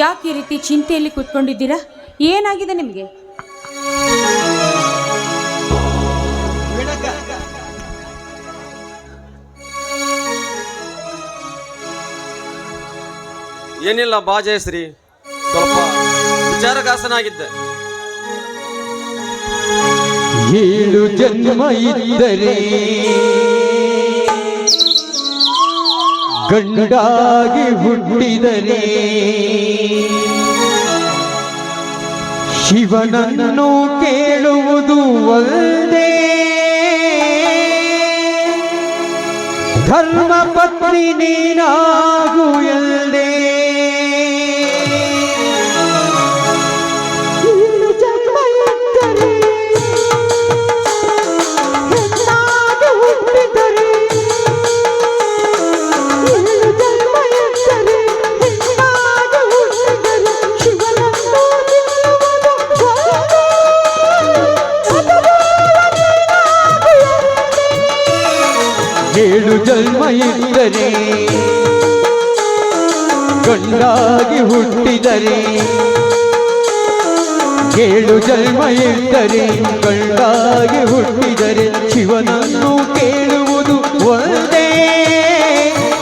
ಯಾಕೆ ಈ ರೀತಿ ಚಿಂತೆಯಲ್ಲಿ ಕೂತ್ಕೊಂಡಿದ್ದೀರಾ? ಏನಾಗಿದೆ ನಿಮಗೆ? ಏನಿಲ್ಲ ಬಾ ಜಯಶ್ರೀ ಸ್ವಲ್ಪ ವಿಚಾರಗಾಸನಾಗಿದ್ದೆ. ಏಳು ಜನ್ಮ ಇದ್ದರೆ ಗಂಡಾಗಿ ಹುಟ್ಟಿದರೆ ಶಿವನನ್ನು ಕೇಳುವುದು ಒಂದೇ ಧರ್ಮ ಪತ್ನಿ ನೀನಾಗು ಎಲ್ದೇ ಏಳು ಜನ್ಮ ಇದ್ದರೆ ಗಂಡಾಗಿ ಹುಟ್ಟಿದರೆ, ಏಳು ಜನ್ಮ ಇದ್ದರೆ ಗಂಡಾಗಿ ಹುಟ್ಟಿದರೆ, ಶಿವನನ್ನು ಕೇಳುವುದು ಒಂದೇ.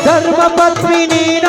ಧರ್ಮ ಪತ್ನಿ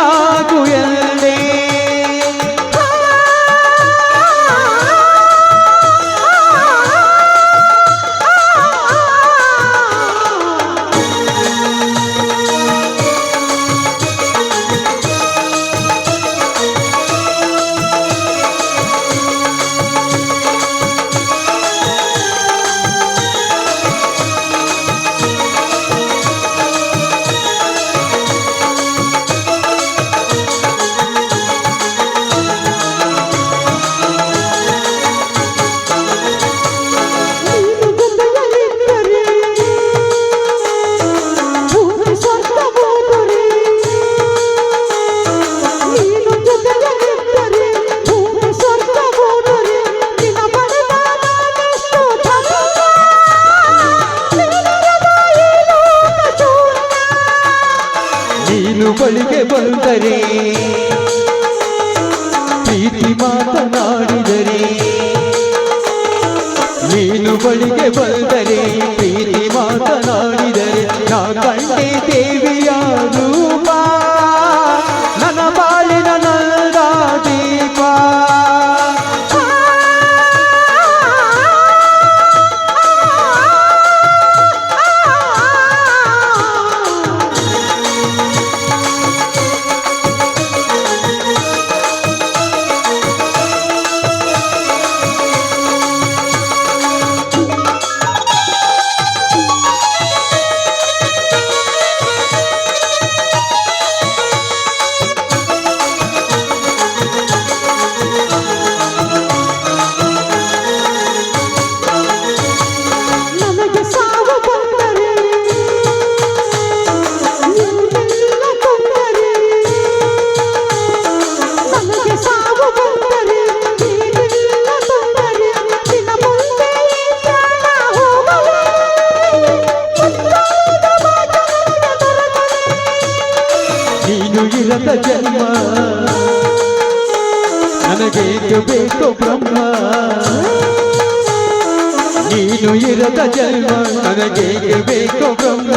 ಇರದ ಜನ್ಮ ನನಗೆ ಬೇಕು ಬ್ರಹ್ಮ?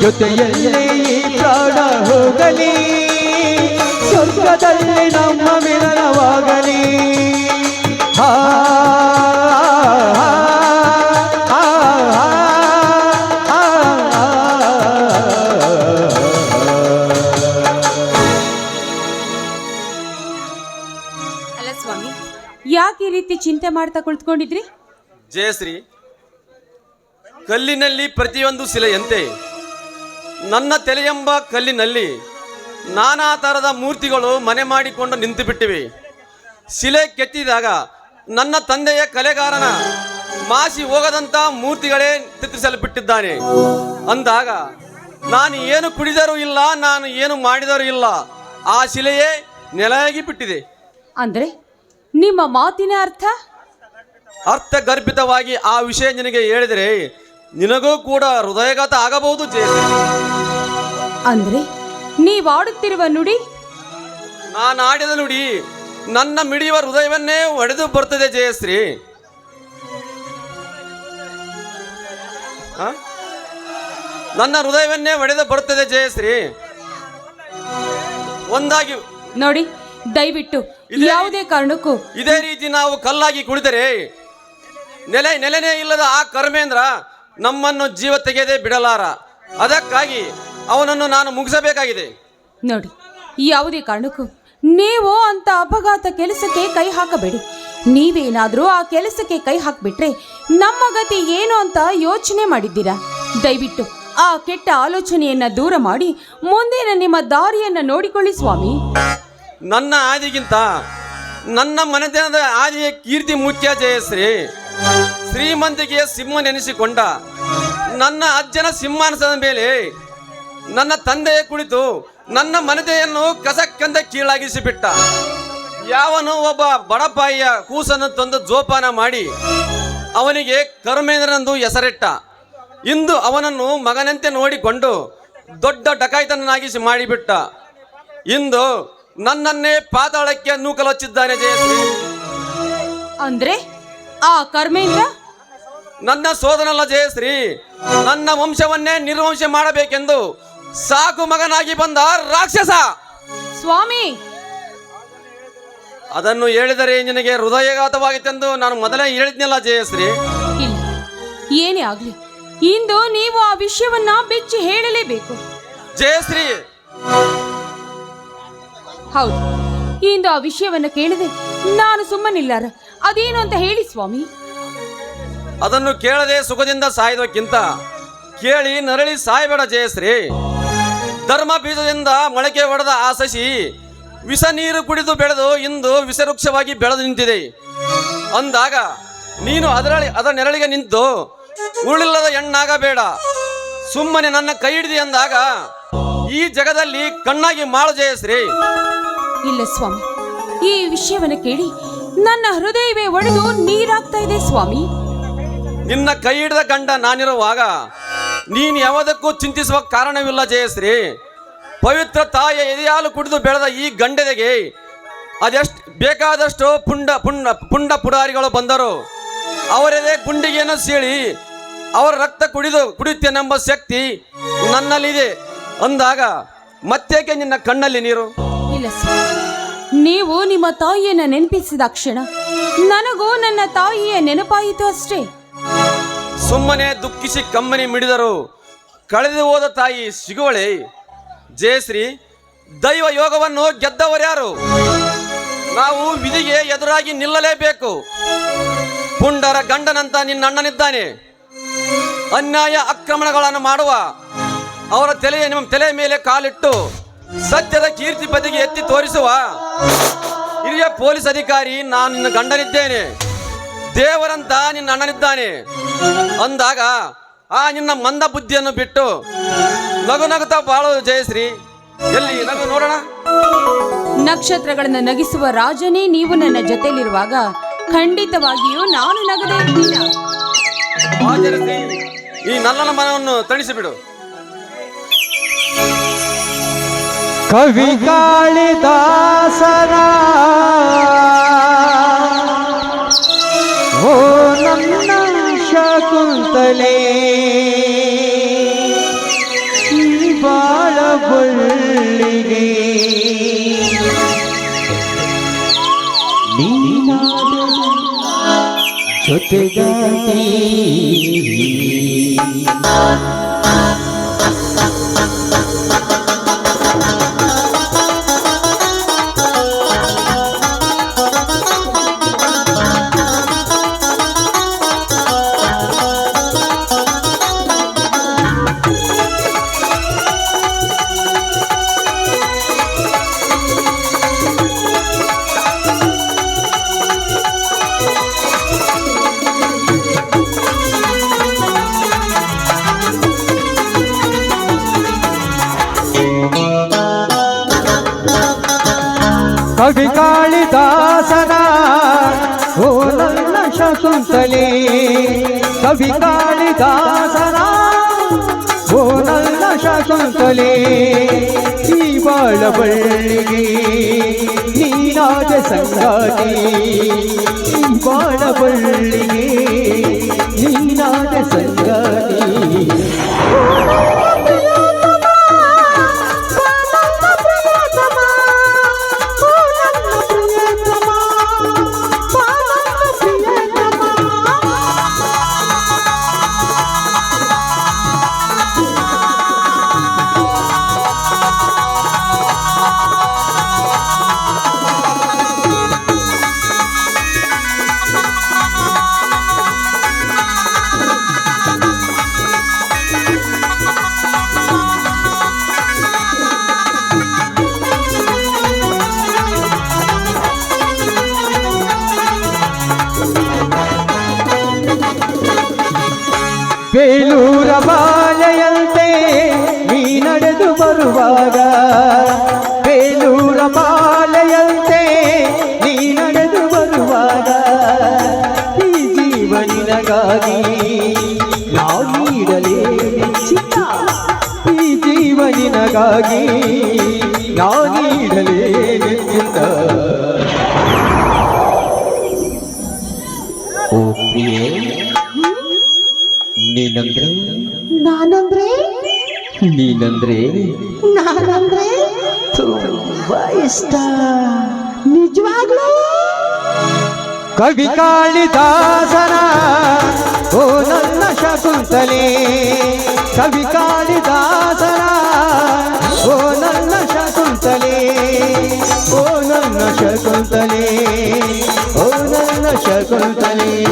ಜೊತೆಯಲ್ಲೇ ಈ ಪ್ರಾಣ ಹೋಗಲಿ ಸ್ವರ್ಗದಲ್ಲಿ ನಮ್ಮ ಮಿಲನವಾಗಲಿ. ಹಾ ಆ, ಆ, ಆ, ಅಲ್ಲ ಸ್ವಾಮಿ ಯಾಕೆ ಈ ರೀತಿ ಚಿಂತೆ ಮಾಡ್ತಾ ಕುಳಿತುಕೊಂಡಿದ್ರಿ? ಜಯಶ್ರೀ ಕಲ್ಲಿನಲ್ಲಿ ಪ್ರತಿಯೊಂದು ಶಿಲೆಯಂತೆ. ನನ್ನ ತಲೆಯೆಂಬ ಕಲ್ಲಿನಲ್ಲಿ ನಾನಾ ಥರದ ಮೂರ್ತಿಗಳು ಮನೆ ಮಾಡಿಕೊಂಡು ನಿಂತು ಬಿಟ್ಟಿವೆ ಶಿಲೆ ಕೆತ್ತಿದಾಗ ನನ್ನ ತಂದೆಯ ಕಲೆಗಾರನ ಮಾಸಿ ಹೋಗದಂಥ ಮೂರ್ತಿಗಳೇ ಚಿತ್ರಿಸಲ್ಪಟ್ಟಿದ್ದಾನೆ ಅಂದಾಗ ನಾನು ಏನು ಕುಡಿದರೂ ಇಲ್ಲ ನಾನು ಏನು ಮಾಡಿದರೂ ಇಲ್ಲ ಆ ಶಿಲೆಯೇ ನೆಲೆಯಾಗಿ ಬಿಟ್ಟಿದೆ. ಅಂದ್ರೆ ನಿಮ್ಮ ಮಾತಿನ ಅರ್ಥ? ಅರ್ಥಗರ್ಭಿತವಾಗಿ ಆ ವಿಷಯ ನಿನಗೆ ಹೇಳಿದರೆ ನಿನಗೂ ಕೂಡ ಹೃದಯಘಾತ ಆಗಬಹುದು ಜಯಶ್ರೀ. ಅಂದ್ರೆ ನೀವಾಡುತ್ತಿರುವ ನುಡಿ? ನಾನು ಆಡಿದ ನುಡಿ ನನ್ನ ಮಿಡಿಯುವ ಹೃದಯವನ್ನೇ ಒಡೆದು ಬರ್ತದೆ ಜಯಶ್ರೀ. ಆ? ನನ್ನ ಹೃದಯವನ್ನೇ ಒಡೆದು ಬರ್ತದೆ ಜಯಶ್ರೀ. ಒಂದಾಗಿ ನೋಡಿ ದಯವಿಟ್ಟು ಇದೇ- ಯಾವುದೇ ಕಾರಣಕ್ಕೂ ಇದೇ ರೀತಿ ನಾವು ಕಲ್ಲಾಗಿ ಕುಳಿತರೆ. ನೆಲೆ ನೆಲೆನೇ ಇಲ್ಲದ ಆ ಕರ್ಮೇಂದ್ರ ನಮ್ಮನ್ನು ಜೀವ ತೆಗೆಯದೆ ಬಿಡಲಾರ. ಅದಕ್ಕಾಗಿ ಅವನನ್ನು ನಾನು ಮುಗಿಸಬೇಕಾಗಿದೆ. ನೋಡಿ ಯಾವುದೇ ಕಾರಣಕ್ಕೂ ನೀವು ಅಂತ ಅಪಘಾತ ಕೆಲಸಕ್ಕೆ ಕೈ ಹಾಕಬೇಡಿ. ನೀವೇನಾದರೂ ಆ ಕೆಲಸಕ್ಕೆ ಕೈ ಹಾಕಿಬಿಟ್ರೆ ನಮ್ಮ ಗತಿ ಏನು ಅಂತ ಯೋಚನೆ ಮಾಡಿದ್ದೀರಾ? ದಯವಿಟ್ಟು ಆ ಕೆಟ್ಟ ಆಲೋಚನೆಯನ್ನ ದೂರ ಮಾಡಿ ಮುಂದಿನ ನಿಮ್ಮ ದಾರಿಯನ್ನ ನೋಡಿಕೊಳ್ಳಿ ಸ್ವಾಮಿ. ನನ್ನ ಆದಿಗಿಂತ ನನ್ನ ಮನೆತನದ ಆದಿಯ ಕೀರ್ತಿ ಮುಖ್ಯ ಜಯಶ್ರೀ. ಶ್ರೀಮಂತಿಗೆ ಸಿಂಹ ನೆನೆಸಿಕೊಂಡ ನನ್ನ ಅಜ್ಜನ ಸಿಂಹಾಸನದ ಮೇಲೆ ನನ್ನ ತಂದೆಯ ಕುಳಿತು ನನ್ನ ಮನೆತೆಯನ್ನು ಕಸಕ್ಕಂದ ಕೀಳಾಗಿಸಿಬಿಟ್ಟ. ಯಾವನು ಒಬ್ಬ ಬಡಪಾಯಿಯ ಕೂಸನ್ನು ತಂದು ಜೋಪಾನ ಮಾಡಿ ಅವನಿಗೆ ಕರ್ಮೇಂದ್ರನೆಂದು ಹೆಸರಿಟ್ಟ. ಇಂದು ಅವನನ್ನು ಮಗನಂತೆ ನೋಡಿಕೊಂಡು ದೊಡ್ಡ ಡಕಾಯಿತನನ್ನಾಗಿಸಿ ಮಾಡಿಬಿಟ್ಟ. ಇಂದು ನನ್ನನ್ನೇ ಪಾತಾಳಕ್ಕೆ ನೂಕಲೊಚ್ಚಿದ್ದಾನೆ ಜಯಶ್ರೀ. ಅಂದ್ರೆ ಆ ಕರ್ಮೇಂದ್ರ? ನನ್ನ ಸೋದನಲ್ಲ ಜಯಶ್ರೀ ನನ್ನ ವಂಶವನ್ನೇ ನಿರ್ವಂಶ ಮಾಡಬೇಕೆಂದು ಸಾಕು ಮಗನಾಗಿ ಬಂದ ರಾಕ್ಷಸ. ಸ್ವಾಮಿ! ಅದನ್ನು ಹೇಳಿದರೆ ನಿನಗೆ ಹೃದಯಘಾತವಾಗಿತ್ತೆಂದು ನಾನು ಮೊದಲೇ ಹೇಳಿದ್ನಲ್ಲ ಜಯಶ್ರೀ. ಇಲ್ಲ ಏನೇ ಆಗ್ಲಿ ಇಂದು ನೀವು ಆ ವಿಷಯವನ್ನ ಬಿಚ್ಚಿ ಹೇಳಲೇಬೇಕು. ಜಯಶ್ರೀ! ಹೌದು ಇಂದು ಆ ವಿಷಯವನ್ನ ಕೇಳಿದೆ ನಾನು ಸುಮ್ಮನಿಲ್ಲಾರ ಅದೇನು ಅಂತ ಹೇಳಿ ಸ್ವಾಮಿ. ಅದನ್ನು ಕೇಳದೆ ಸುಖದಿಂದ ಸಾಯೋದಕ್ಕಿಂತ ಕೇಳಿ ನರಳಿ ಸಾಯಬೇಡ ಜಯಶ್ರೀ. ಧರ್ಮ ಬೀಜದಿಂದ ಮೊಳಕೆ ಹೊಡೆದ ಆ ಸಸಿ ವಿಷ ನೀರು ಕುಡಿದು ಬೆಳೆದು ಇಂದು ವಿಷವೃಕ್ಷವಾಗಿ ಬೆಳೆದು ನಿಂತಿದೆ. ಅಂದಾಗ ನೀನು ಅದರಳಿ ಅದರ ನೆರಳಿಗೆ ನಿಂತು ಉರುಳಿಲ್ಲದ ಹೆಣ್ಣಾಗಬೇಡ. ಸುಮ್ಮನೆ ನನ್ನ ಕೈ ಹಿಡಿದಿ ಅಂದಾಗ ಈ ಜಗದಲ್ಲಿ ಕಣ್ಣಾಗಿ ಮಾಡು ಜಯಶ್ರೀ. ಇಲ್ಲ ಸ್ವಾಮಿ, ಈ ವಿಷಯವನ್ನು ಕೇಳಿ ನನ್ನ ಹೃದಯವೇ ಒಡೆದು ನೀರಾಗ್ತಾ ಇದೆ ಸ್ವಾಮಿ. ನಿನ್ನ ಕೈ ಹಿಡಿದ ಗಂಡ ನಾನಿರುವಾಗ ನೀನು ಯಾವುದಕ್ಕೂ ಚಿಂತಿಸುವ ಕಾರಣವಿಲ್ಲ ಜಯಶ್ರೀ. ಪವಿತ್ರ ತಾಯಿಯ ಎದೆಯಾಲು ಕುಡಿದು ಬೆಳೆದ ಈ ಗಂಡದೆಗೆ ಅದೆಷ್ಟು ಬೇಕಾದಷ್ಟು ಪುಂಡ ಪುಂಡ ಪುಂಡ ಪುಡಾರಿಗಳು ಬಂದರು. ಅವರದೇ ಗುಂಡಿಗೆಯನ್ನು ಸೀಳಿ ಅವರ ರಕ್ತ ಕುಡಿದು ಕುಡಿಯುತ್ತೇನೆಂಬ ಶಕ್ತಿ ನನ್ನಲ್ಲಿದೆ. ಅಂದಾಗ ಮತ್ತೇಕೆ ನಿನ್ನ ಕಣ್ಣಲ್ಲಿ ನೀರು? ನೀವು ನಿಮ್ಮ ತಾಯಿಯನ್ನ ನೆನಪಿಸಿದ ಕ್ಷಣ ನನಗೂ ನನ್ನ ತಾಯಿಯ ನೆನಪಾಯಿತು ಅಷ್ಟೇ. ಸುಮ್ಮನೆ ದುಃಖಿಸಿ ಕಮ್ಮನಿ ಮಿಡಿದರು. ಕಳೆದು ಹೋದ ತಾಯಿ ಸಿಗುವಳೆ. ಜಯಶ್ರೀ ದೈವ ಯೋಗವನ್ನು ಗೆದ್ದವರ್ಯಾರು ನಾವು ವಿಧಿಗೆ ಎದುರಾಗಿ ನಿಲ್ಲಲೇಬೇಕು. ಪುಂಡರ ಗಂಡನಂತ ನಿನ್ನ ಅಣ್ಣನಿದ್ದಾನೆ ಅನ್ಯಾಯ ಆಕ್ರಮಣಗಳನ್ನು ಮಾಡುವ. ಅವರ ತಲೆಯ ನಿಮ್ಮ ತಲೆಯ ಮೇಲೆ ಕಾಲಿಟ್ಟು ಸತ್ಯದ ಕೀರ್ತಿ ಬದಿಗೆ ಎತ್ತಿ ತೋರಿಸುವ. ಹಿರಿಯ ಪೊಲೀಸ್ ಅಧಿಕಾರಿ, ನಾನು ನಿನ್ನ ಗಂಡನಿದ್ದೇನೆ. ದೇವರಂತ ನಿನ್ನ ಅಣ್ಣನಿದ್ದಾನೆ. ಅಂದಾಗ ಆ ನಿನ್ನ ಮಂದ ಬುದ್ಧಿಯನ್ನು ಬಿಟ್ಟು ನಗು ನಗುತ್ತಾ ಬಾಳು ಜಯಶ್ರೀ. ಎಲ್ಲಿ ನಗು ನೋಡೋಣ? ನಕ್ಷತ್ರಗಳನ್ನು ನಗಿಸುವ ರಾಜನೇ ನೀವು ನನ್ನ ಜೊತೆಯಲ್ಲಿರುವಾಗ ಖಂಡಿತವಾಗಿಯೂ ನಾನು ನಗದೇ ಇರ್ತೀನ. ಈ ನಲ್ಲನ ಮನವನ್ನು ತಣಿಸಿಬಿಡು. ಕವಿ ಕಾಳಿದಾಸರ ಶಕುಂತಲೆ ಈ ಬಾಳ ಬಳ್ಳಿಗೆ ಜೊತೆಗಾತಿ ಬಾಣಬಳ್ಳಿಗೆ ನೀನಾದ ಸಂಗಾತಿ. ಬಾಣಬಳ್ಳಿಗೆ ನೀನಾದ ಸಂಗಾತಿ ಬೇಲೂರ ಬಾಲೆಯಂತೆ ನೀ ನಡೆದು ಬರುವಾಗ, ಬೇಲೂರ ಬಾಲೆಯಂತೆ ನೀ ನಡೆದು ಬರುವಾಗ, ಈ ಜೀವನಿನಗಾಗಿ ನಾವು ನೀಡಲೇ ಚಿತ್ತ ಈ ಜೀವನಿನಗಾಗಿ ನಾ ನೀಡಲೇ ಚಿತ್ತ ಓ ಪ್ರಿಯೇ ನೀನಂದ್ರೆ? ನಾನಂದ್ರೆ? ನೀನಂದ್ರೆ? ನಾನಂದ್ರೆ? ತುಂಬಾ ಇಷ್ಟ. ನಿಜವಾಗ್ಲೂ? ಕವಿ ಕಾಳಿದಾಸನ ಓ ನನ್ನ ಶಕುಂತಲೆ. ಕವಿ ಕಾಳಿದಾಸನ ಓ ನನ್ನ ಶಕುಂತಲೆ. ಓ ನನ್ನ ಶಕುಂತಲೆ ಓ ನನ್ನ ಶಕುಂತಲೆ.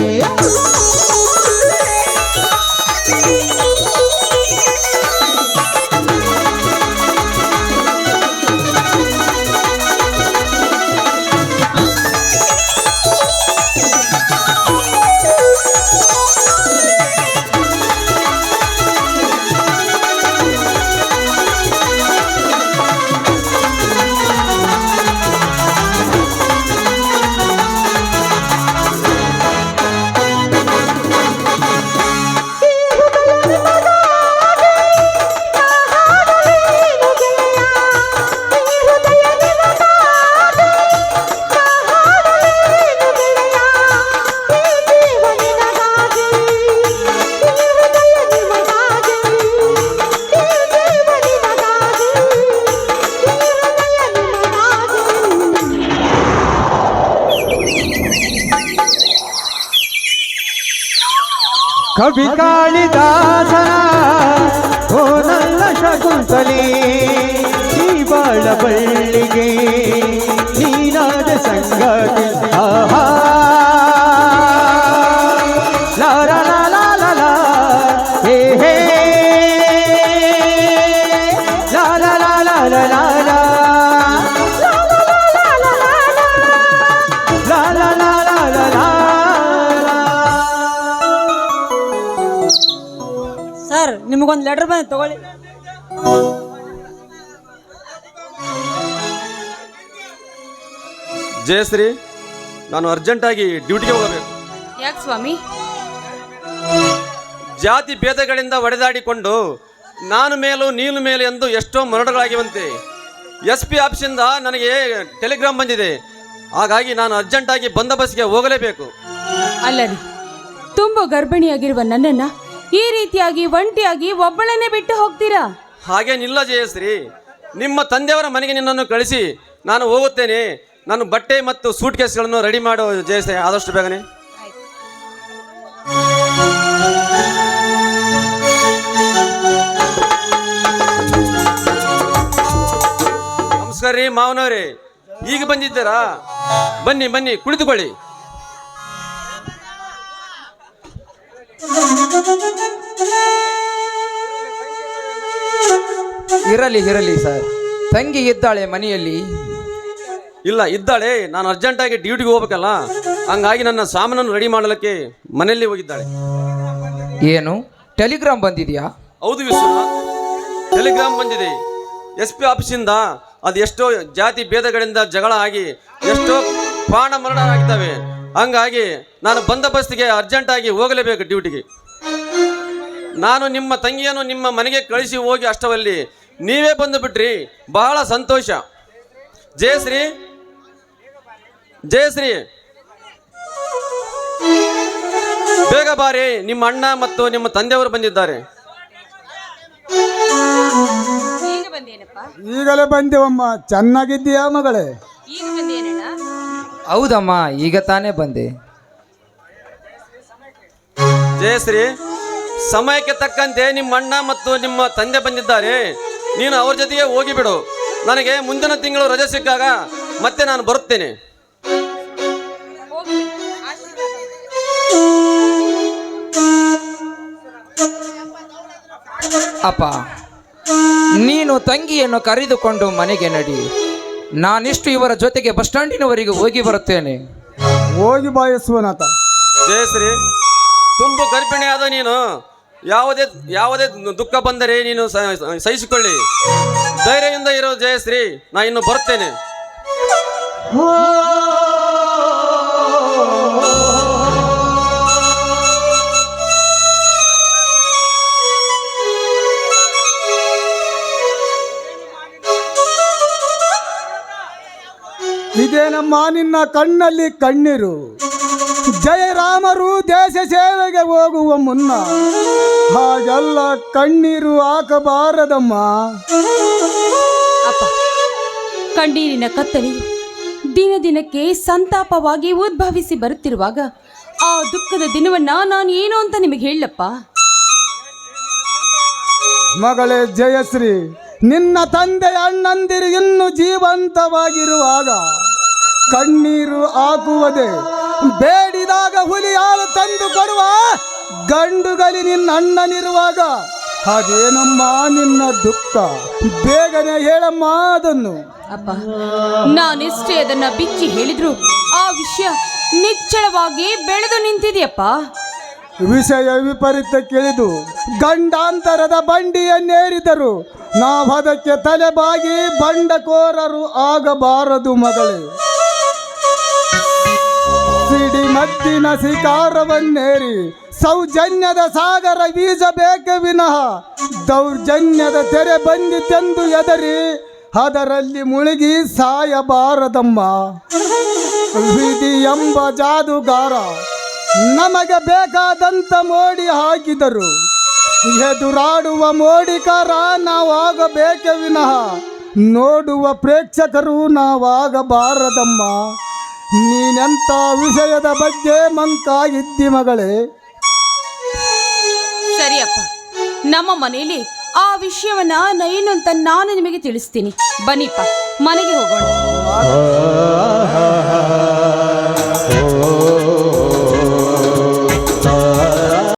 ಕವಿ ಕಾಳಿದಾಸನ ಓ ನನ್ನ ಶಕುಂತಲಿ ಈ ಬಾಳ ತಗೊಳ್ಳಿ. ಜಯಶ್ರೀ ನಾನು ಅರ್ಜೆಂಟಾಗಿ ಡ್ಯೂಟಿಗೆ ಹೋಗಬೇಕು. ಯಾಕೆ ಸ್ವಾಮಿ? ಜಾತಿ ಭೇದಗಳಿಂದ ಒಡೆದಾಡಿಕೊಂಡು ನಾನು ಮೇಲೂ ನೀನು ಮೇಲೆ ಎಂದು ಎಷ್ಟೋ ಮರಡುಗಳಾಗಿವಂತೆ ಎಸ್ ಪಿ ಆಫೀಸಿಂದ ನನಗೆ ಟೆಲಿಗ್ರಾಮ್ ಬಂದಿದೆ. ಹಾಗಾಗಿ ನಾನು ಅರ್ಜೆಂಟಾಗಿ ಬಂದೋಬಸ್ಗೆ ಹೋಗಲೇಬೇಕು. ಅಲ್ಲರಿ ತುಂಬ ಗರ್ಭಿಣಿಯಾಗಿರುವ ನನ್ನನ್ನ ಈ ರೀತಿಯಾಗಿ ಒಂಟಿಯಾಗಿ ಒಬ್ಬಳನ್ನೇ ಬಿಟ್ಟು ಹೋಗ್ತೀರಾ? ಹಾಗೇನಿಲ್ಲ ಜಯಶ್ರೀ. ನಿಮ್ಮ ತಂದೆಯವರ ಮನೆಗೆ ನಿನ್ನನ್ನು ಕಳಿಸಿ ನಾನು ಹೋಗುತ್ತೇನೆ. ನಾನು ಬಟ್ಟೆ ಮತ್ತು ಸೂಟ್ ಕೇಸ್ಗಳನ್ನು ರೆಡಿ ಮಾಡೋ ಜಯಶ್ರೀ. ಆದಷ್ಟು ಬೇಗನೆ. ನಮಸ್ಕಾರ ರೀ ಮಾವನವ್ರಿ. ಈಗ ಬಂದಿದ್ದೀರಾ? ಬನ್ನಿ ಬನ್ನಿ, ಕುಳಿತುಕೊಳ್ಳಿ. ಇರಲಿ ಇರಲಿ ಸರ್. ತಂಗಿ ಇದ್ದಾಳೆ ಮನೆಯಲ್ಲಿ. ಇಲ್ಲ ಇದ್ದಾಳೆ. ನಾನು ಅರ್ಜೆಂಟಾಗಿ ಡ್ಯೂಟಿಗೆ ಹೋಗ್ಬೇಕಲ್ಲ. ಹಂಗಾಗಿ ನನ್ನ ಸಾಮಾನನ್ನು ರೆಡಿ ಮಾಡಲಿಕ್ಕೆ ಮನೆಯಲ್ಲಿ ಹೋಗಿದ್ದಾಳೆ. ಏನು? ಟೆಲಿಗ್ರಾಮ್ ಬಂದಿದೆಯಾ? ಹೌದು ವಿಶ್ವ ಟೆಲಿಗ್ರಾಮ್ ಬಂದಿದೆ. ಎಸ್ ಪಿ ಆಫೀಸಿಂದ ಅದು ಎಷ್ಟೋ ಜಾತಿ ಭೇದಗಳಿಂದ ಜಗಳ ಆಗಿ ಎಷ್ಟೋ ಪ್ರಾಣ ಮರಣರಾಗಿದ್ದಾವೆ. ಹಂಗಾಗಿ ನಾನು ಬಂದೋಬಸ್ತಿಗೆ ಅರ್ಜೆಂಟಾಗಿ ಹೋಗಲೇಬೇಕು ಡ್ಯೂಟಿಗೆ ನಾನು ನಿಮ್ಮ ತಂಗಿಯನ್ನು ನಿಮ್ಮ ಮನೆಗೆ ಕಳಿಸಿ ಹೋಗಿ ಅಷ್ಟವಲ್ಲಿ ನೀವೇ ಬಂದು ಬಿಟ್ರಿ. ಬಹಳ ಸಂತೋಷ. ಜಯಶ್ರೀ ಜಯಶ್ರೀ ಬೇಗ ಬಾರಿ ನಿಮ್ಮ ಅಣ್ಣ ಮತ್ತು ನಿಮ್ಮ ತಂದೆಯವರು ಬಂದಿದ್ದಾರೆ. ಈಗಲೇ ಬಂದೇವಮ್ಮ ಚೆನ್ನಾಗಿದ್ದೀಯಾ ಮಗಳೇ? ಈಗ ಬಂದೇನಣ್ಣ? ಹೌದಮ್ಮ ಈಗ ತಾನೇ ಬಂದೆ. ಜಯಶ್ರೀ ಸಮಯಕ್ಕೆ ತಕ್ಕಂತೆ ನಿಮ್ಮ ಅಣ್ಣ ಮತ್ತು ನಿಮ್ಮ ತಂದೆ ಬಂದಿದ್ದಾರೆ. ನೀನು ಅವ್ರ ಜೊತೆಗೆ ಹೋಗಿಬಿಡು. ನನಗೆ ಮುಂದಿನ ತಿಂಗಳು ರಜೆ ಸಿಕ್ಕಾಗ ಮತ್ತೆ ನಾನು ಬರುತ್ತೇನೆ. ಅಪ್ಪ ನೀನು ತಂಗಿಯನ್ನು ಕರೆದುಕೊಂಡು ಮನೆಗೆ ನಡಿ. ನಾನಿಷ್ಟು ಇವರ ಜೊತೆಗೆ ಬಸ್ ಸ್ಟ್ಯಾಂಡಿನವರೆಗೆ ಹೋಗಿ ಬರುತ್ತೇನೆ. ಹೋಗಿ ಬಾಯಸ್ವನಾಥ ಜಯಶ್ರೀ ತುಂಬ ಗರ್ಭಿಣಿಯಾದ ನೀನು. ಯಾವುದೇ ಯಾವುದೇ ದುಃಖ ಬಂದರೆ ನೀನು ಸ- ಸಹಿಸಿಕೊಳ್ಳಿ. ಧೈರ್ಯದಿಂದ ಇರೋ ಜಯಶ್ರೀ ನಾ ಇನ್ನು ಬರುತ್ತೇನೆ. ಇದೇನಮ್ಮ ನಿನ್ನ ಕಣ್ಣಲ್ಲಿ ಕಣ್ಣೀರು. ಜಯರಾಮರು ದೇಶ ಸೇವೆಗೆ ಹೋಗುವ ಮುನ್ನ ಹಾಗೆಲ್ಲ ಕಣ್ಣೀರು ಹಾಕಬಾರದಮ್ಮ. ಅಪ್ಪ ಕಣ್ಣೀರಿನ ಕತ್ತಲಿ ದಿನ ದಿನಕ್ಕೆ ಸಂತಾಪವಾಗಿ ಉದ್ಭವಿಸಿ ಬರುತ್ತಿರುವಾಗ ಆ ದುಃಖದ ದಿನವನ್ನ ನಾನು ಏನು ಅಂತ ನಿಮಗೆ ಹೇಳಪ್ಪ ಮಗಳೇ ಜಯಶ್ರೀ ನಿನ್ನ ತಂದೆ ಅಣ್ಣಂದಿರು ಇನ್ನು ಜೀವಂತವಾಗಿರುವಾಗ ಕಣ್ಣೀರು ಹಾಕುವುದೇ ಬೇಡಿದಾಗ ಹುಲಿ ಹಾಲು ತಂದು ಕೊಡುವ ಗಂಡುಗಲಿ ನಿನ್ನ ಅಣ್ಣನಿರುವಾಗ. ಅದೇನಮ್ಮ ನಿನ್ನ ದುಃಖ? ಬೇಗನೆ ಹೇಳಮ್ಮ ಅದನ್ನು. ಅಪ್ಪ ನಾನೆಷ್ಟೇ ಅದನ್ನ ಬಿಚ್ಚಿ ಹೇಳಿದ್ರು ಆ ವಿಷಯ ನಿಚ್ಚಳವಾಗಿ ಬೆಳೆದು ನಿಂತಿದೆಯಪ್ಪ. ವಿಷಯ ವಿಪರೀತ ಕೇಳಿದು ಗಂಡಾಂತರದ ಬಂಡಿಯನ್ನೇರಿದರು. ನಾವದಕ್ಕೆ ತಲೆಬಾಗಿ ಬಂಡಕೋರರು ಆಗಬಾರದು ಮಗಳೇ. ಸಿಡಿ ಮದ್ದಿನ ಶಿಕಾರವನ್ನೇರಿ. ಸೌಜನ್ಯದ ಸಾಗರ ಬೀಜಬೇಕೆ ವಿನಃ ದೌರ್ಜನ್ಯದ ತೆರೆ ಬಂದಿತೆಂದು ಎದರಿ. ಅದರಲ್ಲಿ ಮುಳುಗಿ ಸಾಯಬಾರದಮ್ಮ. ವಿಧಿ ಎಂಬ ಜಾದುಗಾರ ನಮಗೆ ಬೇಕಾದಂತ ಮೋಡಿ ಹಾಕಿದರು ಎದುರಾಡುವ ಮೋಡಿಕಾರ ನಾವಾಗಬೇಕೆ ವಿನಃ. ನೋಡುವ ಪ್ರೇಕ್ಷಕರು ನಾವಾಗಬಾರದಮ್ಮ. ನೀನೆಂಥ ವಿಷಯದ ಬಗ್ಗೆ ಮಂಕಾಗಿದ್ದಿ ಮಗಳೇ? ಸರಿಯಪ್ಪ ನಮ್ಮ ಮನೆಯಲ್ಲಿ ಆ ವಿಷಯವನ್ನ ನ- ಏನು ಅಂತ ನಾನು ನಿಮಗೆ ತಿಳಿಸ್ತೀನಿ. ಬನ್ನಿಪ್ಪ ಮನೆಗೆ ಹೋಗೋಣ.